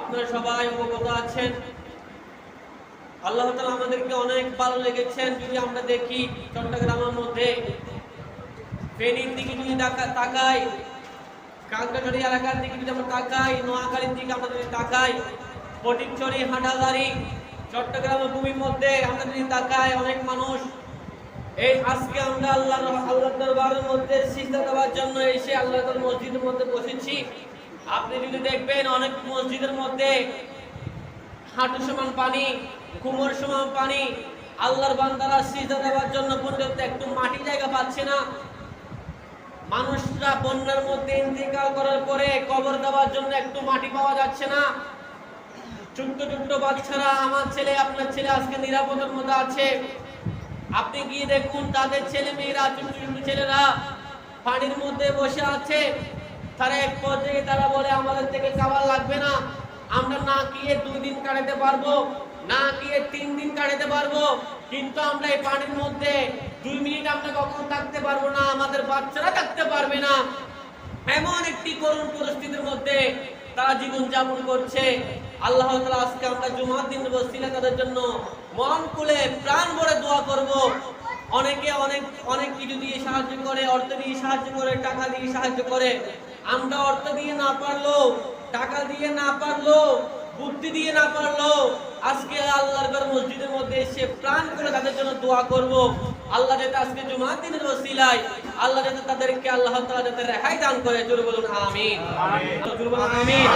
আপনারা সবাই অবগত আছেন। আল্লাহ তাআলা আমাদেরকে অনেক ভালো লেগেছেন যদি আমরা দেখি চট্টগ্রামের মধ্যে ফেনীর দিকে যদি তাকাই কাঁকড়াছড়ি এলাকার দিকে যদি আমরা তাকাই, নোয়াখালীর দিকে আমরা যদি তাকাই, ফটিকছড়ি হাঁটাদারি চট্টগ্রামের ভূমির মধ্যে আমরা যদি তাকাই, অনেক মানুষ এই আজকে আমরা আল্লাহ আল্লাহ দরবারের মধ্যে সিজদা দেওয়ার জন্য এসে আল্লাহ মসজিদের মধ্যে বসেছি। আপনি যদি দেখবেন অনেক মসজিদের মধ্যে হাঁটু সমান পানি কুমোর সমান পানি, আল্লাহর বান্দারা সিজদা দেওয়ার জন্য পর্যন্ত একটু মাটি জায়গা পাচ্ছে না। মানুষরা বন্যার মধ্যে ইন্তেকাল করার পরে কবর দেওয়ার জন্য একটু মাটি পাওয়া যাচ্ছে না। ছোট্ট ছোট্ট বাচ্চারা, আমার ছেলে, আপনার ছেলে আজকে নিরাপদের মধ্যে আছে। আপনি গিয়ে দেখুন, তাদের ছেলে মেয়েরা, ছোট্ট ছোট্ট ছেলেরা পানির মধ্যে বসে আছে। তারা এক পর্যায়ে তারা বলে, আমাদের থেকে খাবার লাগবে না। আমরা না গিয়ে দুই দিন কাটাতে পারব, না গিয়ে তিন দিন কাটাতে পারব। কিন্তু আমরা এই পানির মধ্যে দুই মিনিট আমরা কখনো থাকতে পারব না, আমাদের বাচ্চারা থাকতে পারবে না। এমন একটি করুণ পরিস্থিতির মধ্যে তারা জীবন যাপন করছে। আল্লাহ তাআলা আজকে আমরা জুমার দিন বসছিলে তাদের জন্য মন খুলে প্রাণ ভরে দোয়া করব। অনেকে অনেক অনেক কিছু দিয়ে সাহায্য করে, অর্থ দিয়ে সাহায্য করে, টাকা দিয়ে সাহায্য করে। আমরা অর্থ দিয়ে না পারল টাকা দিয়ে না পারল বুদ্ধি দিয়ে না পারল আজকে আল্লাহর ঘর মসজিদের মধ্যে এসে প্রাণ করে তাদের জন্য দোয়া করব। আল্লাহ যাতে আজকে জুমার দিনের ওসিলায় আল্লাহ যাতে তাদেরকে আল্লাহ তাআলা যাতে রেহাই দান করে জোরে বলুন আমিন। আমিন। আমিন।